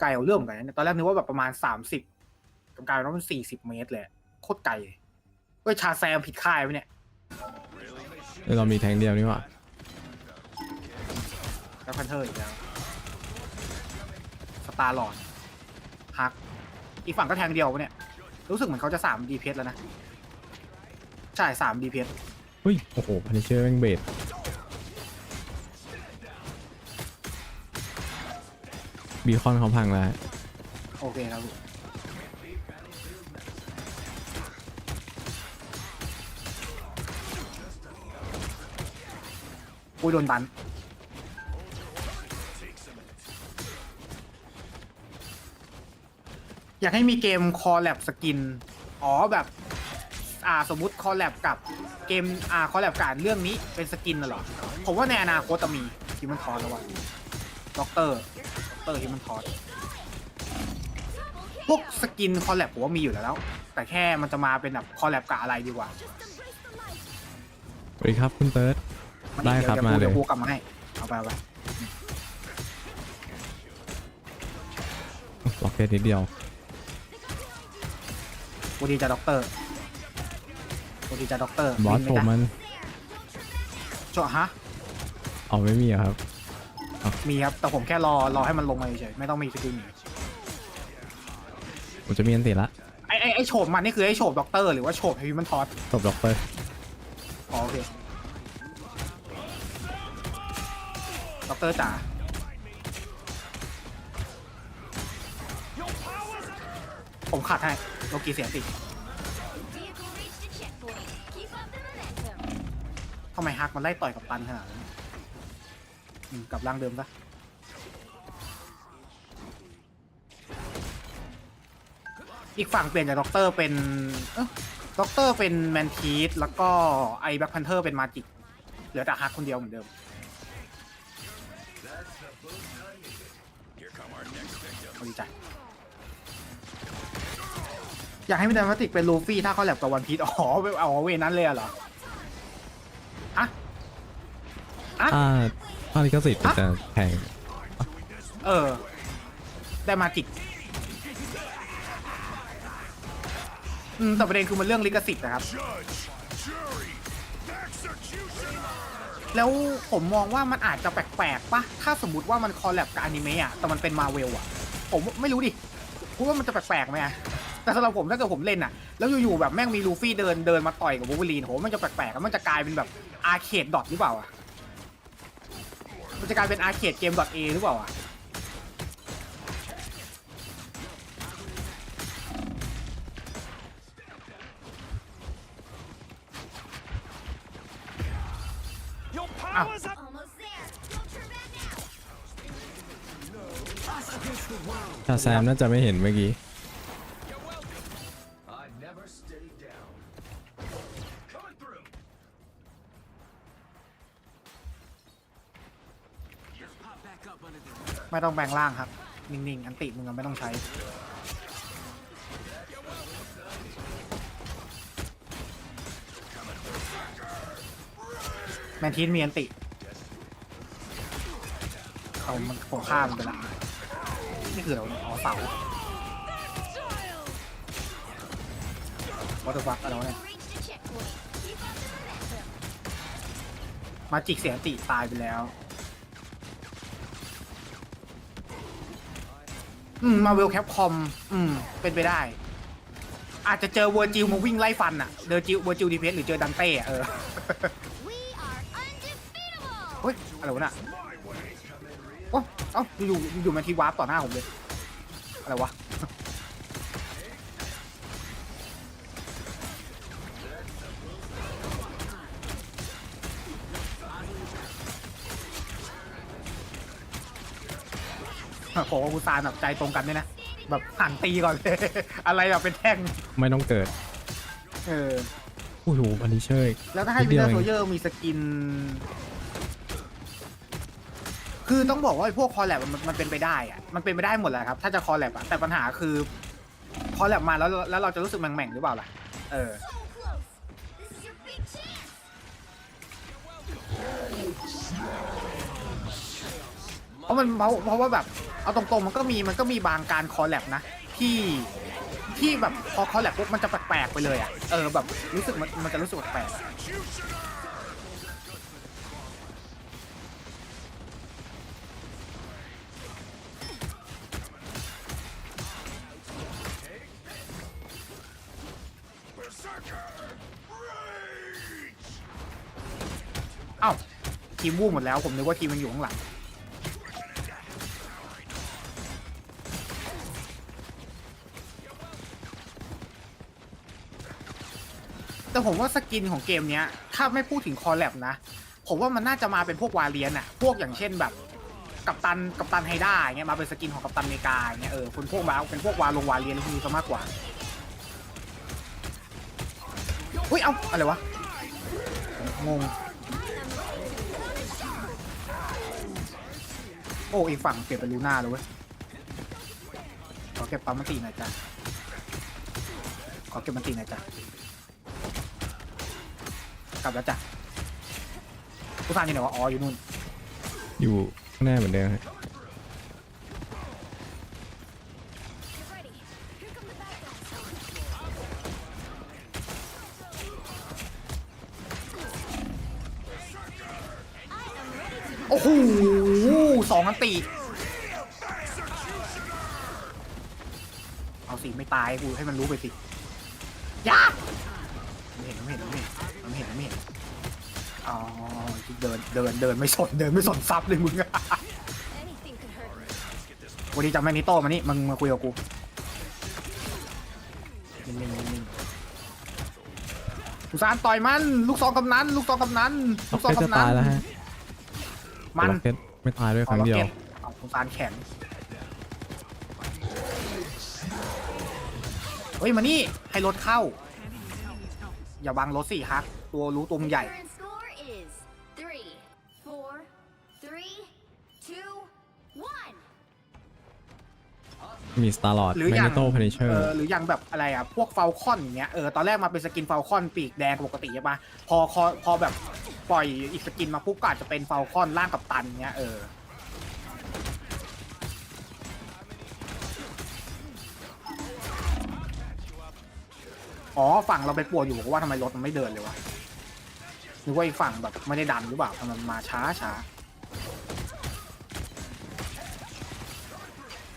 ไกลเอาเรื่องเหมือนกันนะเนี่ยตอนแรกนึกว่าแบบประมาณสามสิบกับกลายเป็นว่ามันสี่สิบเมตรเลยโคตรไกลเลยเฮ้ยชาแซมผิดค่ายไปเนี่ยเดี๋ยวเรามีแทงเดียวนี่หว่าแล้วพันเทอร์อีกแล้วสตาร์ลอดฮักอีกฝั่งก็แทงเดียวปะเนี่ย รู้สึกเหมือนเขาจะสามดีเพแล้วนะ ใช่สามดีเพเฮ้ย โอ้โหพันเชอร์แม่งเบส บีคอนเขาพังแล้วโอเคครับผมอุ้ยโดนตันอยากให้มีเกมคอ l แลบสกิน อ๋อแบบ อ่าสมมุติคอ l แลบกับเกม อ่าคอ l แลบกับเรื่องนี้เป็นสกินน่ะเหรอ ผมว่าในอนาคตจะมีฮิมันทอสแล้วว่ะด็อกเตอร์ อกเตอร์ฮิมันทอสพวกสกินคอ l แลบผมว่ามีอยู่แล้ว แต่แค่มันจะมาเป็นแบบคอ l แลบกับอะไรดีกว่าสวัสดีครับคุณเติร์ดได้ครับดี๋วมาเลยดี๋วกูกลับมาให้เอาไปเอาไปล็อกเก็ตนิดเดียว กูดีจ้าด็อกเตอร์กูดีจ้าด็อกเตอร์บอสวิ่งผมไหมันเจาะฮะ เอาไม่มีอะครับ มีครับ แต่ผมแค่รอรอให้มันลงมาเฉยๆไม่ต้องมีสกิลหนีผมจะมีอันติละไอไอไอโฉบมันนี่คือไอโฉบด็อกเตอร์หรือว่าโฉบฮิวแมนทอสจบล็อกเตอร์อ๋อโอเคด็อกเตอร์จ๋าผมขัดให้โลกีเสียงติด Vehicle reached a checkpoint. Keep up the momentum. ทำไมฮักมันไล่ต่อยกับตันขนาดนั้น อืมกลับร่างเดิมซะอีกฝั่งเปลี่ยนจากด็อกเตอร์เป็นเอ้าด็อกเตอร์เป็นแมนทีสแล้วก็ไอแบ็คพันเทอร์เป็นมาจิกเหลือแต่ฮักคนเดียวเหมือนเดิม เอาดีใจอยากให้มีดรามาติกเป็นลูฟี่ถ้าเขาแลบกับวันพีทอ๋อเอาเวนั้นเลยเหรออะอะถ้า ถ้าลิขสิทธิ์มันจะแพงเออ ได้มาจิกอืมแต่ประเด็นคือมันเรื่องลิขสิทธิ์นะครับ แล้วผมมองว่ามันอาจจะแปลกๆปะถ้าสมมติว่ามันคอลแลบกับอนิเมะอะแต่มันเป็นมาเวลอะผมไม่รู้ดิคุณว่ามันจะแปลกๆไหมอะแต่สำหรับผมถ้าเกิดผมเล่นอะแล้วอยู่ๆแบบแม่งมีลูฟี่เดินเดินมาต่อยกับวูล์ฟเวอรีนโหมันจะแปลกๆอะมันจะกลายเป็นแบบอาร์เคดดอทหรือเปล่าอะ มันจะกลายเป็นอาร์เคดเกมดอทเอหรือเปล่าอะอ้าว Almost there. Don't turn back now. ชาแซมน่าจะไม่เห็นเมื่อกี้ ไม่ต้องแบ่งร่างครับ นิ่งๆ อันติมึงอะไม่ต้องใช้ แมนทีนมีอันติเอามันโผมฆ่ามนไปละนี่คือเราอ๋อเสาวัตถุฟักอะไรวะเนี่ย มาจิกเสียงติตายไปแล้ว อืมมาเวลแคปคอม อืม เป็นไปได้ อาจจะเจอเวอร์จิลมาวิ่งไล่ฟันอะเจอจิวเวอร์จิลดีเพสหรือเจอดันเต้อะเออ We are undefeatable. เฮ้ย อะไรวะน่ะโอ้เอ้าอยู่ๆอยู่ๆมันทีวาร์ปต่อหน้าผมเลย อะไรวะ ขอว่ากูซานแบบใจตรงกันด้วยนะ แบบหันตีก่อนเลย อะไรแบบเป็นแท่ง ไม่ต้องเกิดเออ โอ้โหพันเชอร์แล้วถ้าให้นิวิดนเดีเทยวอร์เองโซเยอร์มีสกิน คือต้องบอกว่าไอ้พวกคอลแลบมันมันเป็นไปได้อะมันเป็นไปได้หมดแหละครับ ถ้าจะคอลแลบอะแต่ปัญหาคือคอลแลบมาแล้วแล้วเราจะรู้สึกแหม่งๆหรือเปล่าล่ะ เออ So close. This is your big chance. ราะมันเพราะเพราะว่าแบบ เอาตรงๆมันก็มีมันก็มีบางการคอลแลบนะ ที่ที่แบบพอคอลแลบปุ๊บมันจะแปลกๆไปเลยอะเออแบบรู้สึกมันมันจะรู้สึกแปลกอ้าวทีมวูบหมดแล้วผมนึกว่าทีมมันอยู่ข้างหลัง ผมว่าสกินของเกมเนี้ย ถ้าไม่พูดถึงคอลแลบนะ ผมว่ามันน่าจะมาเป็นพวกวาเลียนอะพวกอย่างเช่นแบบ กัปตันกัปตันไฮด้าอย่างเงี้ยมาเป็นสกินของกัปตันเมกาอย่างเงี้ยเออคนพวกมาเป็นพวกวาลงวาเลียนพวกนี้ซะมากกว่าอุ้ยเอ้าอะไรวะงงโอ้อีกฝั่งเปลี่ยนเป็นลูน่าเลยเว้ยขอเก็บปั๊มมันตีหน่อยจ้ะขอเก็บมันตีหน่อยจ้ะ กลับแล้วจ้ะผู้สร้างอยู่ไหนวะอ๋ออยู่นู่นอยู่ข้างหน้าเหมือนเดิมฮะ Get ready. Here come the bad guys. โอ้โหสองอันตีเอาสิไม่ตายกูให้มันรู้ไปสิอยาไม่เห็นไม่เห็นไม่เห็น ไม่เห็นไม่เห็นอ๋อเดินเดินเดินไม่สนเดินไม่สนซับเลยมึง Anything could hurt me. วันนี้จำแมกนิโต้มานี่มึงมาคุยกับกูนิ่งๆนิ่งๆสุสานต่อยมัน ลูกซองกำนันลูกซองกำนันล็ลูอกกซองเก็ตจะกำนัตายแล้วฮะมัน ล็อกเก็ตไม่ตายด้วยครั้งเดียวอาล็อกก็ตเอาสุสานแข็งเฮ้ย มานี่ ให้รถเข้า อย่าบังรถสิฮัก ตัวรู้ตัวมึงใหญ่ Current score is three, four, three, two, one. มีสตาร์ลอดหรือแมอย่างกนโตพานิเชอเอร์ อหรืออย่างแบบอะไรอะ พวกฟ a ลคอนอย่างเงี้ยเออตอนแรกมาเป็นสกินฟ a ลคอนปีกแดงปกติใช่ปะพอพอพอแบบปล่อยอีกสกินมาปุ๊บก็อาจจะเป็นฟ a ลคอนร่างกับตันเงี้ยเอออ๋อฝั่งเราไปปวดอยู่บอกว่าทำไมรถมันไม่เดินเลยวะ นึกว่าอีกฝั่งแบบไม่ได้ดันหรือเปล่าทำไมมันมาช้าช้า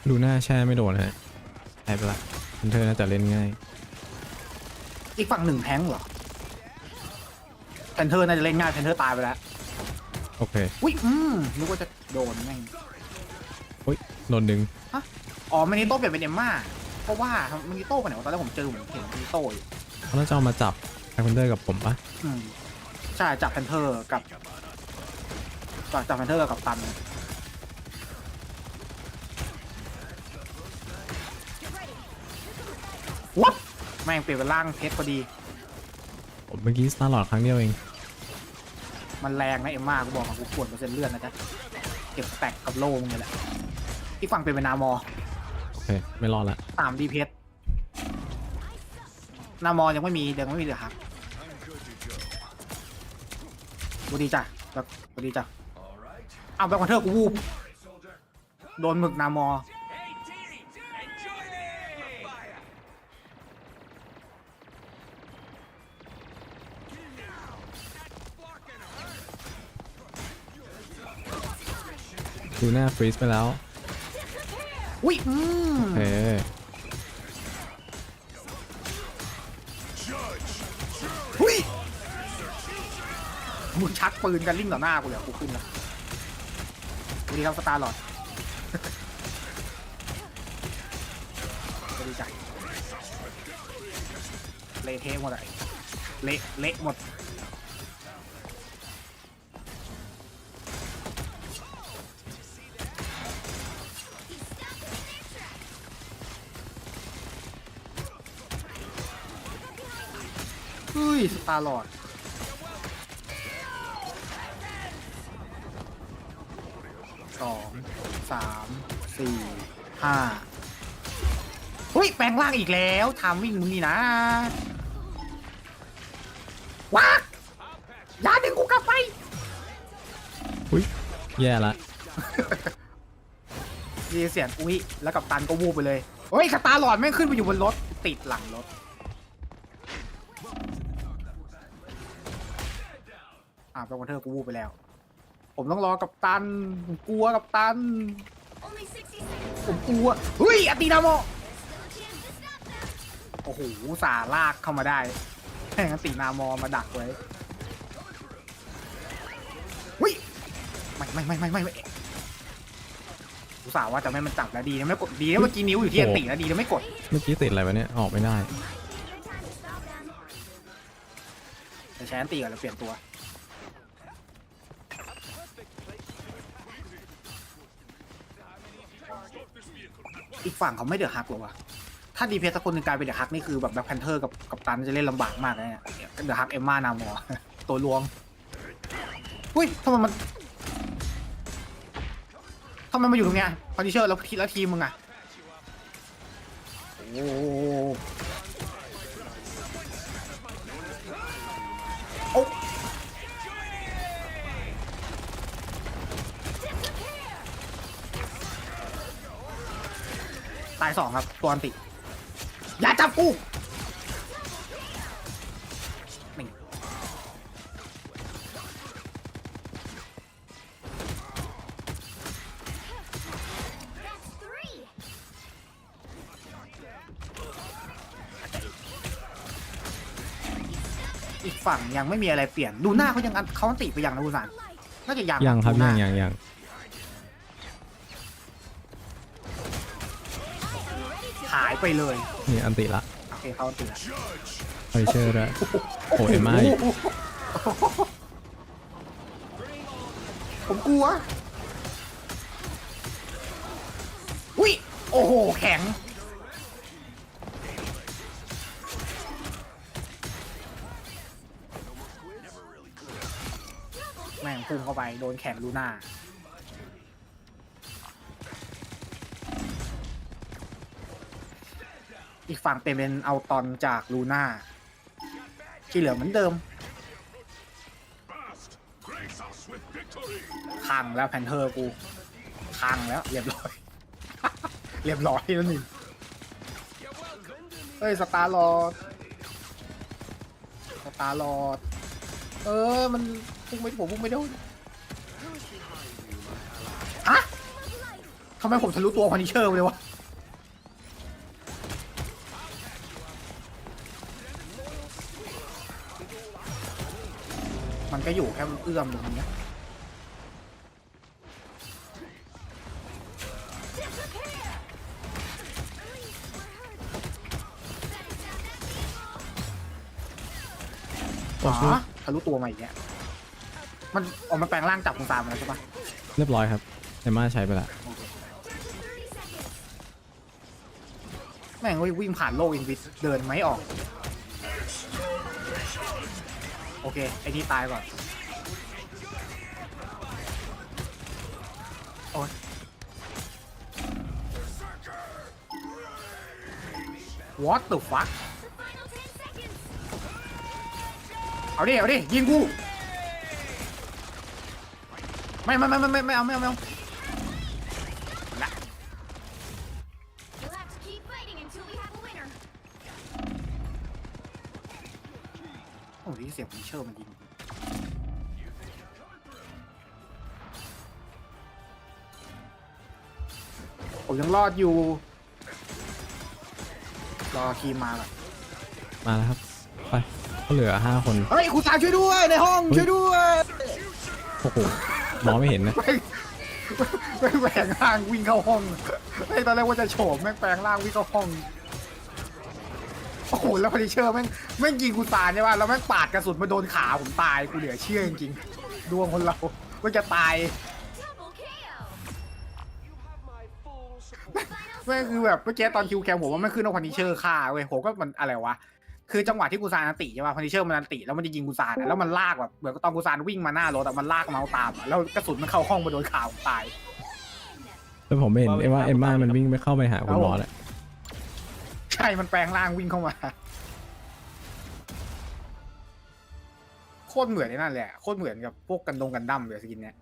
ลูน่าแช่ไม่โดนฮะหายไปละมันเธอน่าจะเล่นง่าย อีกฝั่งหนึ่งแท้งเหรอแพนเทอร์น่าจะเล่นง่ายแพนเทอร์ตายไปแล้วโอเคอุ้ยอืมนึกว่าจะโดนแม่งอุ้ยโดนดึงอ๋อมินิโต้เปลี่ยนเป็นเอมม่าเพราะว่ามินิโต้ไปไหนวะตอนแรกผมเจอเหมือนเห็นมินิโต้อยู่เขาน่าจะเอามาจับแอคเวนเดอร์กับผมปะอืม ใช่จับแพนเทอร์กับจับจับแพนเทอร์กับตัน วัดแม่งเปลี่ยนเป็นร่างเพชรพอดีผมเมื่อกี้สตาร์ลอดครั้งเดียวเอง มันแรงนะเอมม่ากูบอกกับกูปวดเปอร์เซ็นต์เลือดนะจ๊ะ เก็บสแต็กกับโล่มึงนี่แหละที่ฝั่งเป็นเป็นนามอโอเค ไม่รอดละสามดีเพชรนามอยังไม่มียังไม่มีเลยครับส วัสดีจ้ะแบบสวัสดีจ้ะ All right. เอาแบ็คคอนเทอร์กูวูบ Soldier. โดนหมึกนามอ Hey, team! Enjoy it! Fire! ลูน่าฟรีซไปแล้วอุ้ยอืมโอเค มึงชักปืนกันลิ่งต่อหน้ากูเลยกูขึ้นละสวัสดีครับสตาร์ลอดสวัสดีจ้ะเละเทะหมดอะเละเละหมดเฮ้ยสตาร์ลอด สองสามสี่ห้าเฮ้ยแปลงร่างอีกแล้วทามวิ่งมึงนี่นะว้ากอย่าดึงกูกลับไปอุ้ยแย่ละมีเสียงอุ้ยแล้วกับตันก็วูบไปเลยเฮ้ยสตาร์หลอดแม่งขึ้นไปอยู่บนรถติดหลังรถอ่าแบล็ควันเทอร์กูวูบไปแล้ว ผมต้องรอกับตันผมกลัวกับตัน Only 60 seconds. ผมกลัวเฮ้ยอตินาโม Still a chance to stop them. โอ้โหอุตสาห์ลากเข้ามาได้แม่งอตินามอมาดักไว้เฮ้ยไม่ไม่ไม่ไม่ไม่ไม่อุตส่าห์ว่าจะไม่มันจับแล้วดีนะไม่กดดีนะเมื่อกี้นิ้วอยู่ที่อติแล้วดีนะไม่กดเมื่อกี้ติดอะไรวะเนี่ยออกไม่ได้ Good time to stop them. แต่ใช้อันตีก่อนแล้วเปลี่ยนตัว อีกฝั่งเขาไม่เดือดฮักหรอวะ ถ้าดีเพสคนหนึ่งกลายเป็นเดือดฮักนี่คือแบบแบ็คแพนเทอร์กับกับตันจะเล่นลำบากมากเลยเนี่ยเดือดฮักเอมมานามอตัวลวง อุ้ยทำไมมันทำไมมาอยู่ตรงเนี้ยพอดิเชอร์แล้วทีแล้วทีมมึงอะโอ้ ตายสองครับ ตัวอันติ อย่าจับกูหนึ่ง That's three. อีกฝั่งยังไม่มีอะไรเปลี่ยน ดูหน้าเขายังอันเขาอันติไปยังนะคุณสารน่าจะยังยังครับดูหยัน้างยังยัง หายไปเลย นี่อันติละโอเคเขาอันติแล้วไฟเชอร์ด้วยโอ้เอ็มไอผมกลัว อุ้ย โอ้โห แข็ง แม่งพุ่งเข้าไป โดนแขนลูน่า อีกฝั่งเป็นเป็นเอาตอนจากลูน่าที่เหลือเหมือนเดิมพังแล้วแพนเทอร์กูพังแล้วเรียบร้อย เรียบร้อยแล้วนึ่งเฮ้ยสตาร์ลอดสตาร์ลอดเออ มันพุ่งไม่ผมพุ่งไม่โดนอะทำไมผมทะลุตัวพันิเชอร์ไปเลยวะ ก็อยู่แค่เอื้อมตรงนี้ต่ออ๋สู้อทะลุตัวมาอีกแล้วมันออกมาแปลงร่างจับคุณตามมาแล้วใช่ปะเรียบร้อยครับเอ็มไอใช้ไปละแม่งเว้ยวิ่งผ่านโลกอินวิสเดินไม่ออก โอเค ไอ้นี่ตายก่อน โอ้ยวอตเตอร์ฟัคเอาดิ เอาดิ ยิงกู ไม่ไม่ไม่ไม่ไม่ไม่เอาไม่เอาไม่เอา เสียงพิเชอร์มันยิงผมยังรอดอยู่ รอคีมมาก่อนมาแล้วครับ ไปก็เหลือห้าคน เฮ้ยคุณสาวช่วยด้วยในห้องช่วยด้วยโอ้โหมองไม่เห็นนะไม่ไม่แปลงร่างวิ่งเข้าห้องไอ้ยตอนแรกว่าจะโฉมแม่งแปลงร่างวิ่งเข้าห้อง โอ้โหแล้วพอดีเชอร์แม่งแม่งยิงกูตายใช่ป่ะแล้วแม่งปาดกระสุนมาโดนขาผมตายกูเหลือเชื่อจริงๆดวงคนเราว่าจะตาย Double KO. You have my full support. The final แม่งคือแบบเมื่อกี้ตอนคิวแคมผมว่าไม่ขึ้นเอาพันิเชอร์ฆ่าเว้ยผมก็มันอะไรวะคือจังหวะที่กูซานอันติใช่ป่ะพันิเชอร์มันอันติแล้วมันจะยิงกูซานอะแล้วมันลากแบบเหมือนตอนกูซานวิ่งมาหน้ารถอะมันลากเมาส์ตามอะแล้วกระสุนมันเข้าห้องมาโดนขาผมตาย แล้วผมไม่เห็นเอ็มว่าเอ็มไอมันวิ่งไม่เข้าไปหาคุณหมอแล้วใช่มันแปลงร่างวิ่งเข้ามา โคตรเหมือนไอ้นั่นแหละ โคตรเหมือนกับพวกกันดงกันดั้มเลยสกินเนี้ย